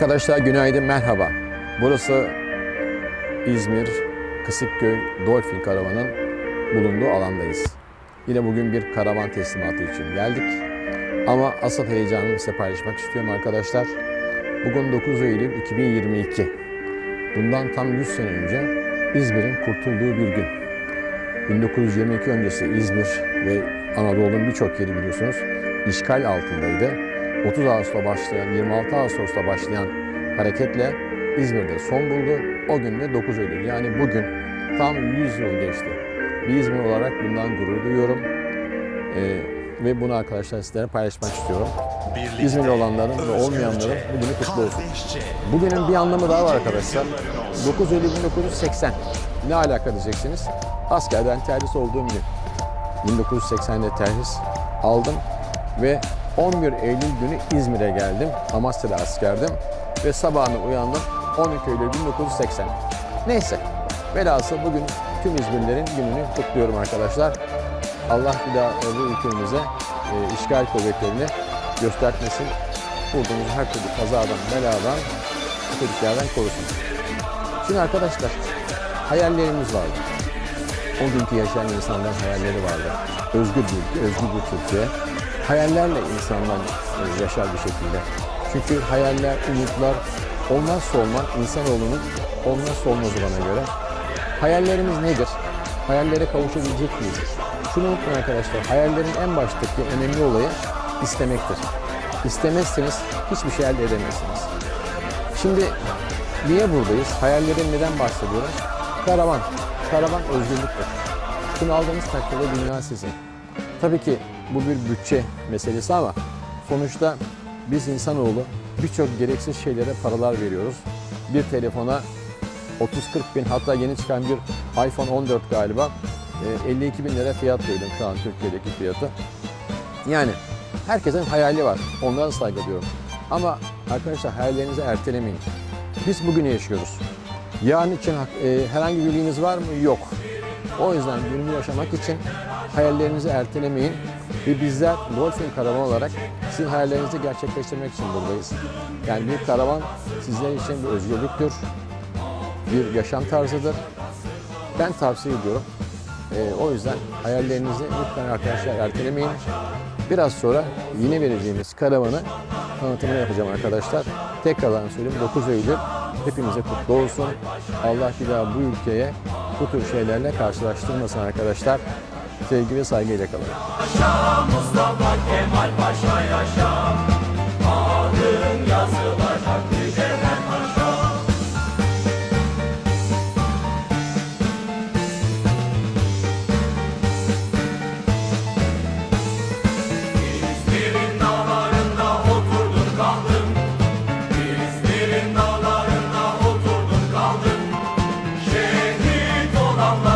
Arkadaşlar günaydın, merhaba. Burası İzmir, Kısıkköy Dolphin Karavan'ın bulunduğu alandayız. Yine bugün bir karavan teslimatı için geldik. Ama asıl heyecanımı size paylaşmak istiyorum arkadaşlar. Bugün 9 Eylül 2022. Bundan tam 100 sene önce İzmir'in kurtulduğu bir gün. 1922 öncesi İzmir ve Anadolu'nun birçok yeri biliyorsunuz işgal altındaydı. 30 Ağustos'ta başlayan, 26 Ağustos'ta başlayan hareketle İzmir'de son buldu. O gün de 9 Eylül yani bugün tam 100 yıl geçti. Bir İzmir olarak bundan gurur duyuyorum. Ee, ve bunu arkadaşlar sizlere paylaşmak istiyorum. İzmirli olanların ve olmayanların bugünü kutlu olsun. Bugünün bir anlamı daha var arkadaşlar. 9 Eylül 1980. Ne alaka diyeceksiniz? Askerden terhis olduğum gün. 1980'de terhis aldım ve 11 Eylül günü İzmir'e geldim. Amasya'da askerdim ve sabahına uyandım 12 Eylül 1980. Neyse, velhasıl bugün tüm İzmirlilerin gününü kutluyorum arkadaşlar. Allah bir daha bu ülkemize e, işgal kuvvetlerini göstermesin. Bulduğumuz her türlü kazadan, beladan, kötülüklerden korusun. Şimdi arkadaşlar, hayallerimiz vardı. O günkü yaşayan insanların hayalleri vardı. Özgür bir ülke, özgür bir Türkiye. Hayallerle insanlar e, yaşar bir şekilde. Çünkü hayaller, umutlar olmazsa olmaz insanoğlunun olmazsa olmazı bana göre. Hayallerimiz nedir? Hayallere kavuşabilecek miyiz? Şunu unutmayın arkadaşlar, hayallerin en baştaki önemli olayı istemektir. İstemezseniz hiçbir şey elde edemezsiniz. Şimdi niye buradayız? Hayallerin neden bahsediyorum? Karavan. Karavan özgürlüktür. Şunu aldığınız takdirde dünya sizin. Tabii ki bu bir bütçe meselesi ama sonuçta biz insanoğlu birçok gereksiz şeylere paralar veriyoruz. Bir telefona 30-40 bin hatta yeni çıkan bir iPhone 14 galiba e, 52 bin lira fiyat duydum şu an Türkiye'deki fiyatı. Yani herkesin hayali var. Onlara saygı duyuyorum. Ama arkadaşlar hayallerinizi ertelemeyin. Biz bugünü yaşıyoruz. Yarın için e, herhangi bir bilginiz var mı? Yok. O yüzden gününü yaşamak için hayallerinizi ertelemeyin. Ve bizler Dolphin Karavan olarak sizin hayallerinizi gerçekleştirmek için buradayız. Yani bir karavan sizler için bir özgürlüktür, bir yaşam tarzıdır. Ben tavsiye ediyorum. Ee, o yüzden hayallerinizi lütfen arkadaşlar ertelemeyin. Biraz sonra yine vereceğimiz karavanı tanıtımını yapacağım arkadaşlar. Tekrardan söyleyeyim 9 Eylül hepimize kutlu olsun. Allah bir daha bu ülkeye bu tür şeylerle karşılaştırmasın arkadaşlar. Sevgi ve saygıyla kalın. Mustafa Kemal Paşa yaşa. Adın yazılacak mücevher taşa İzmir'in dağlarında oturdum kaldım İzmir'in dağlarında oturdum kaldım Şehit olanları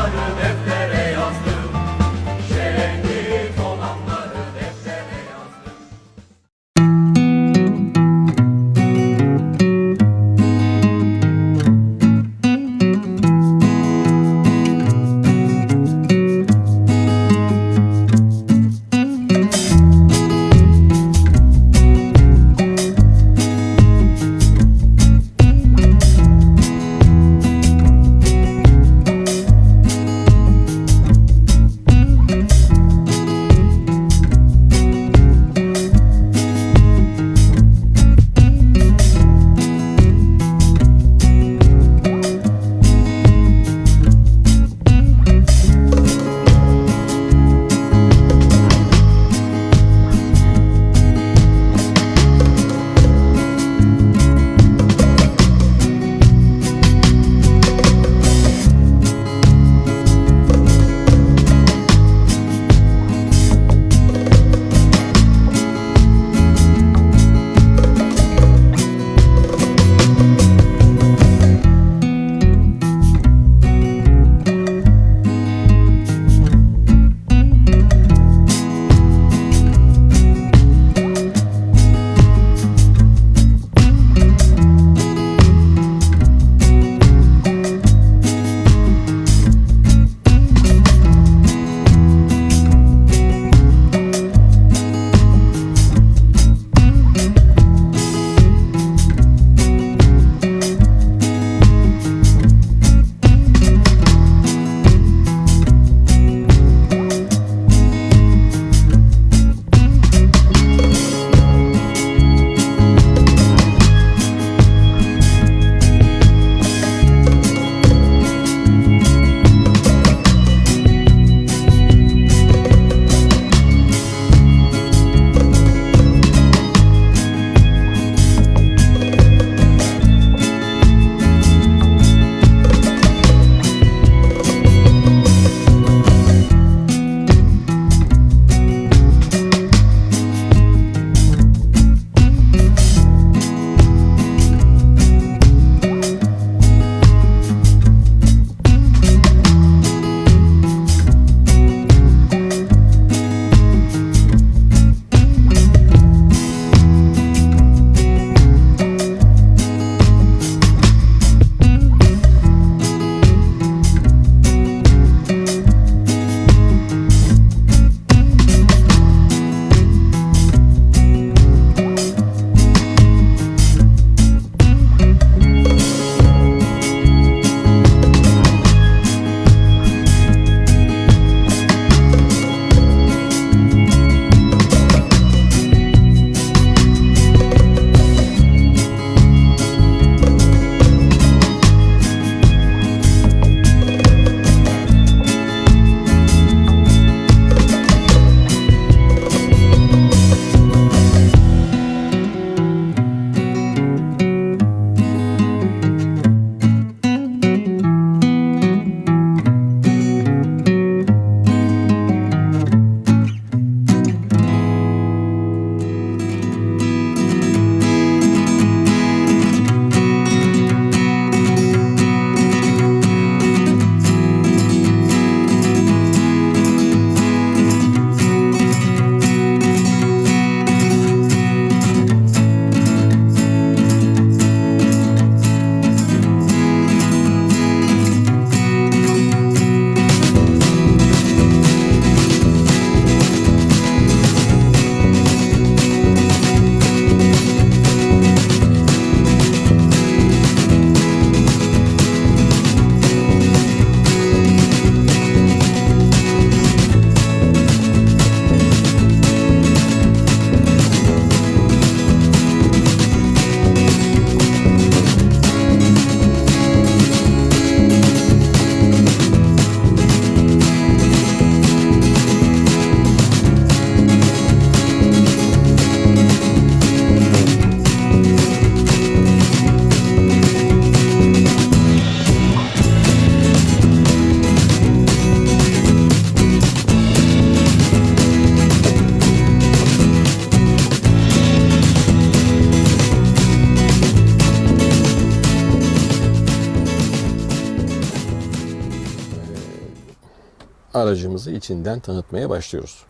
aracımızı içinden tanıtmaya başlıyoruz.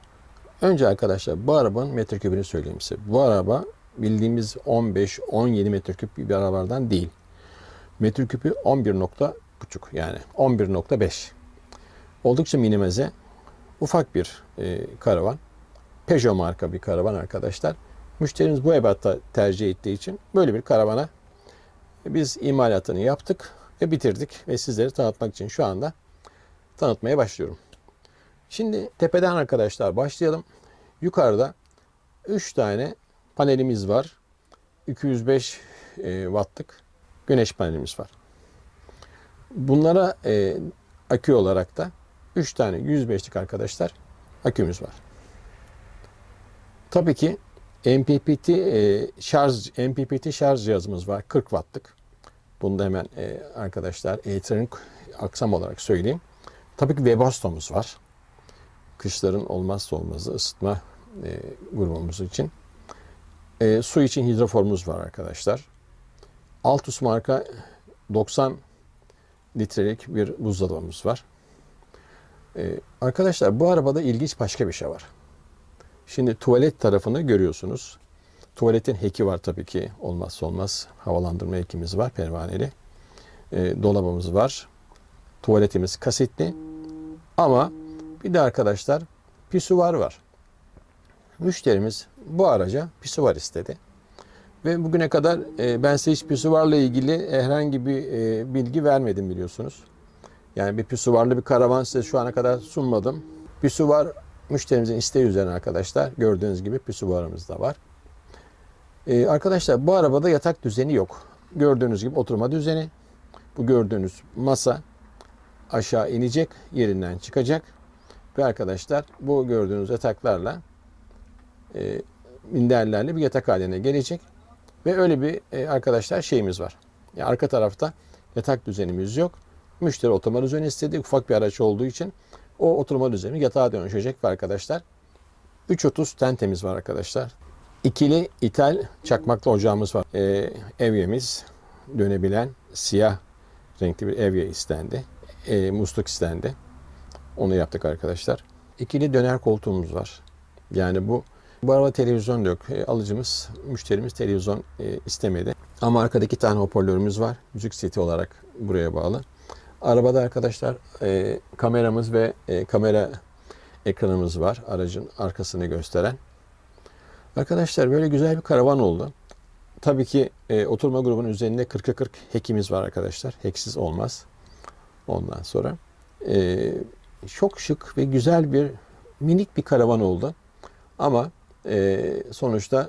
Önce arkadaşlar bu arabanın metreküpünü söyleyeyim size. Bu araba bildiğimiz 15-17 metreküp bir arabalardan değil. Metreküpü 11.5 yani 11.5. Oldukça minimize ufak bir e, karavan. Peugeot marka bir karavan arkadaşlar. Müşterimiz bu ebatta tercih ettiği için böyle bir karavana biz imalatını yaptık ve bitirdik ve sizleri tanıtmak için şu anda tanıtmaya başlıyorum. Şimdi tepeden arkadaşlar başlayalım. Yukarıda 3 tane panelimiz var. 205 e, wattlık güneş panelimiz var. Bunlara e, akü olarak da 3 tane 105'lik arkadaşlar akümüz var. Tabii ki MPPT e, şarj MPPT şarj cihazımız var 40 wattlık. Bunu da hemen e, arkadaşlar elektronik aksam olarak söyleyeyim. Tabii ki Webasto'muz var. Kışların olmazsa olmazı ısıtma e, grubumuz için. E, su için hidroforumuz var arkadaşlar. Altus marka 90 litrelik bir buzdolabımız var. E, arkadaşlar bu arabada ilginç başka bir şey var. Şimdi tuvalet tarafını görüyorsunuz. Tuvaletin heki var tabii ki olmazsa olmaz. Havalandırma hekimiz var pervaneli. E, dolabımız var. Tuvaletimiz kasetli. Ama bir de arkadaşlar pisuvar var. Müşterimiz bu araca pisuvar istedi. Ve bugüne kadar e, ben size hiç pisuvarla ilgili herhangi bir e, bilgi vermedim biliyorsunuz. Yani bir pisuvarlı bir karavan size şu ana kadar sunmadım. Pisuvar müşterimizin isteği üzerine arkadaşlar. Gördüğünüz gibi pisuvarımız da var. Ee, arkadaşlar bu arabada yatak düzeni yok. Gördüğünüz gibi oturma düzeni. Bu gördüğünüz masa aşağı inecek, yerinden çıkacak. Ve arkadaşlar bu gördüğünüz yataklarla e, minderlerle bir yatak haline gelecek. Ve öyle bir e, arkadaşlar şeyimiz var. Yani arka tarafta yatak düzenimiz yok. Müşteri oturma düzeni istedi. Ufak bir araç olduğu için o oturma düzeni yatağa dönüşecek arkadaşlar. 330 tentemiz var arkadaşlar. İkili ithal çakmaklı ocağımız var. Ee, evyemiz dönebilen siyah renkli bir evye istendi. Ee, musluk istendi. Onu yaptık arkadaşlar. İkili döner koltuğumuz var. Yani bu bu araba televizyon yok. E, alıcımız, müşterimiz televizyon e, istemedi. Ama arkada iki tane hoparlörümüz var. Müzik seti olarak buraya bağlı. Arabada arkadaşlar e, kameramız ve e, kamera ekranımız var. Aracın arkasını gösteren. Arkadaşlar böyle güzel bir karavan oldu. Tabii ki e, oturma grubunun üzerinde 40'a 40 hekimiz var arkadaşlar. Heksiz olmaz. Ondan sonra e, çok şık ve güzel bir minik bir karavan oldu. Ama e, sonuçta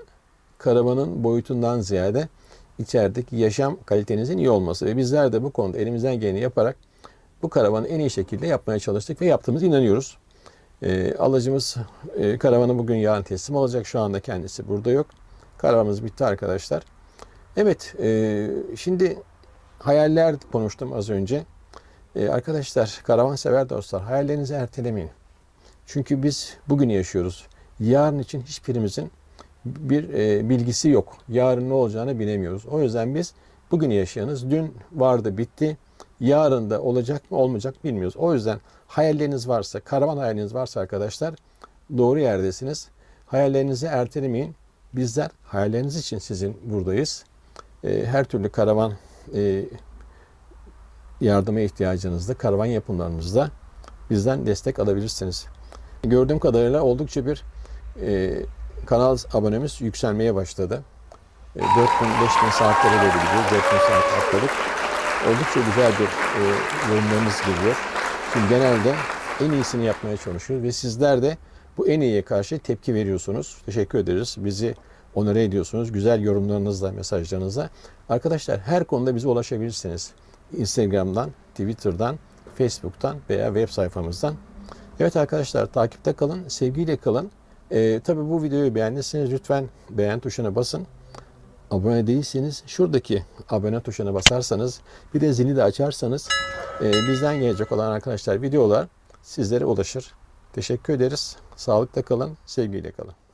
karavanın boyutundan ziyade içerideki yaşam kalitenizin iyi olması ve bizler de bu konuda elimizden geleni yaparak bu karavanı en iyi şekilde yapmaya çalıştık ve yaptığımıza inanıyoruz. E, alıcımız e, karavanı bugün yarın teslim alacak. Şu anda kendisi burada yok. Karavanımız bitti arkadaşlar. Evet, e, şimdi hayaller konuştum az önce. E, arkadaşlar, karavan sever dostlar, hayallerinizi ertelemeyin. Çünkü biz bugün yaşıyoruz. Yarın için hiçbirimizin bir e, bilgisi yok. Yarın ne olacağını bilemiyoruz. O yüzden biz bugün yaşayanız. Dün vardı bitti. Yarın da olacak mı olmayacak bilmiyoruz. O yüzden hayalleriniz varsa, karavan hayaliniz varsa arkadaşlar doğru yerdesiniz. Hayallerinizi ertelemeyin. Bizler hayalleriniz için sizin buradayız. E, her türlü karavan e, yardıma ihtiyacınızda, karavan yapımlarımızda bizden destek alabilirsiniz. Gördüğüm kadarıyla oldukça bir e, kanal abonemiz yükselmeye başladı. E, 4000 5000 saatlere doğru gidiyor. 4000 saat atladık. Oldukça güzel bir e, yorumlarınız geliyor. Şimdi genelde en iyisini yapmaya çalışıyoruz ve sizler de bu en iyiye karşı tepki veriyorsunuz. Teşekkür ederiz. Bizi onore ediyorsunuz. Güzel yorumlarınızla, mesajlarınızla. Arkadaşlar her konuda bize ulaşabilirsiniz. Instagram'dan, Twitter'dan, Facebook'tan veya web sayfamızdan. Evet arkadaşlar takipte kalın, sevgiyle kalın. Ee, tabii bu videoyu beğendiyseniz lütfen beğen tuşuna basın. Abone değilseniz şuradaki abone tuşuna basarsanız bir de zili de açarsanız e, bizden gelecek olan arkadaşlar videolar sizlere ulaşır. Teşekkür ederiz. Sağlıkla kalın, sevgiyle kalın.